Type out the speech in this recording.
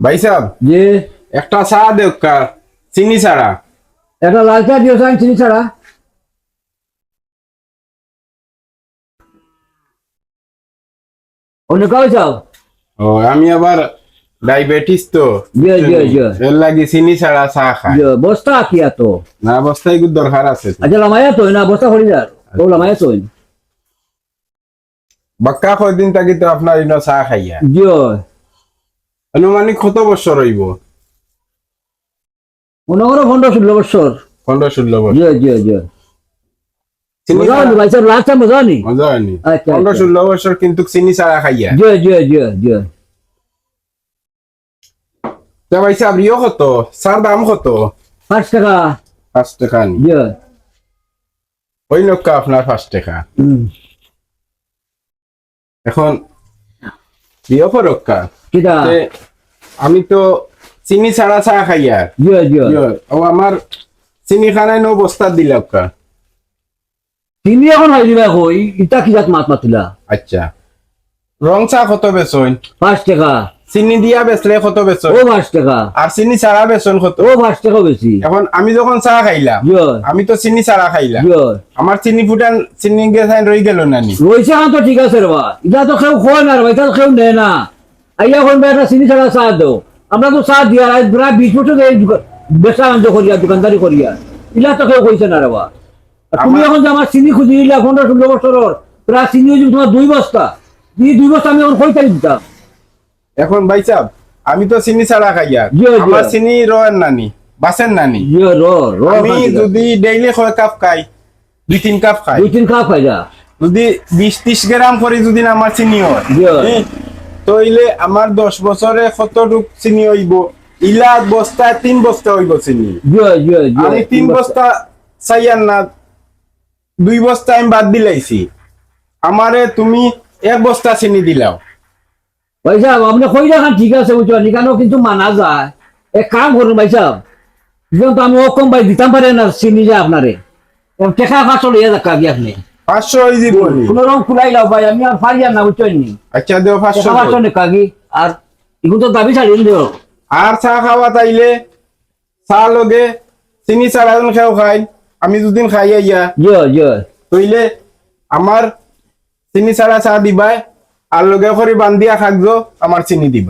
ভাই সাহেব যে একটা চা দেউকা চিনি ছাড়া। একটা লাল চা দিও সাইন চিনি ছাড়া। অন্য কাউ চাও? ও আমি আবার ডায়াবেটিস তো জি, জি, জি। এর লাগি চিনি ছাড়া চা খাই বস্তা কি তো না অবস্থায় খুব দরকার আছে তো। আচ্ছা লামায়া তো না বস্তা হরি যার। ও লামায়া তো বাক্কা কয়দিন থাকি তো আপনার ইনো চা খাইয়া। জি আনুমানিক কত বছর হইব? মনে করো পনেরো ষোলো বছর। পনেরো ষোলো বছর। জি জি জি। হয়নি আচ্ছা, পনেরো আচ্ছা। ষোলো বছর কিন্তু চিনি ছাড়া খাইয়া। জি জি জি জি। তা ভাই সাহেব ইয়ে কত? দাম কত? পাঁচ টাকা। পাঁচ টাকা জি। ওই আপনার পাঁচ টাকা। এখন ফরক্কা কিটা? আমি তো চিনি ছাড়া চা খাইয়া ও আমার চিনি খানায় নো বস্তা দিলাক্কা তিনি এখন হয় দিবা কই ইটা কি জাত মাত মাতিলা? আচ্ছা। রং চা কত বেচন? পাঁচ টাকা। চিনি দিয়া বেচলে কত বেচন? ও পাঁচ টাকা। আর চিনি ছাড়া বেচন কত? ও পাঁচ টাকা বেশি এখন আমি যখন চা খাইলাম আমি তো চিনি ছাড়া খাইলাম আমার চিনি ফুটান চিনি গেছাইন রই গেল নানি। এখন তো ঠিক আছে রে বা এটা তো কেউ খোয় না রে এটা তো কেউ নেয় না। আইয়া এখন চিনি ছাড়া চা দো আমরা তো চা দিয়া প্রায় বিশ বছর এই বেচা বাণিজ্য করিয়া দোকানদারি করিয়া। ইলা তো কেউ কইছে না রে বা আর তুমি এখন যে আমার চিনি খুঁজি দিলা পনেরো ষোলো বছরের প্রায় চিনি তোমার দুই বস্তা। এই দুই বস্তা আমি এখন কই তারিখ দিতাম? এখন ভাই সাহেব আমি তো চিনি ছাড়া খাইয়া। আমার চিনি রয়েন নানি বাসেন নানি। র র আমি যদি ডেইলি কয় কাপ খাই দুই তিন কাপ খাই। দুই তিন খাওয়া খাই যা। যদি বিশ ত্রিশ গ্রাম করে যদি আমার চিনি হয়। হ্যাঁ, তইলে আমার দশ বছরে কতটুক চিনি হইব। ইলা বস্তায় তিন বস্তা হইব চিনি। আমি তিন বস্তা। চাইয়ার না দুই বস্তা আমি বাদ দিলাইছি আমারে তুমি এক বস্তা চিনি দিলাও। ভাই সাহেব আপনি কই রাখান ঠিক আছে কিন্তু মানা যায়। এক কাম করুন ভাই সাহেব আমি ও কম ভাই দিতাম পারে না চিনি যায় আপনারে টেকা পাঁচশো লইয়া যাক আপনি। পাঁচশো হয়ে যাব কোনো রকম খুলাই লাও ভাই আমি আর পারি আর না বুঝছ নি আচ্ছা দেও পাঁচশো পাঁচশো কাকি আর এখন তো দাবি ছাড়িয়ে দিও। আর চা খাওয়া তাইলে চা লগে চিনি চারা খেও খাই। আমি দুদিন খাই আইয়া। তইলে আমার চিনি ছাড়া চা দিবাই আর লগে করে বান্ধিয়া খাকজো আমার চিনি দিবা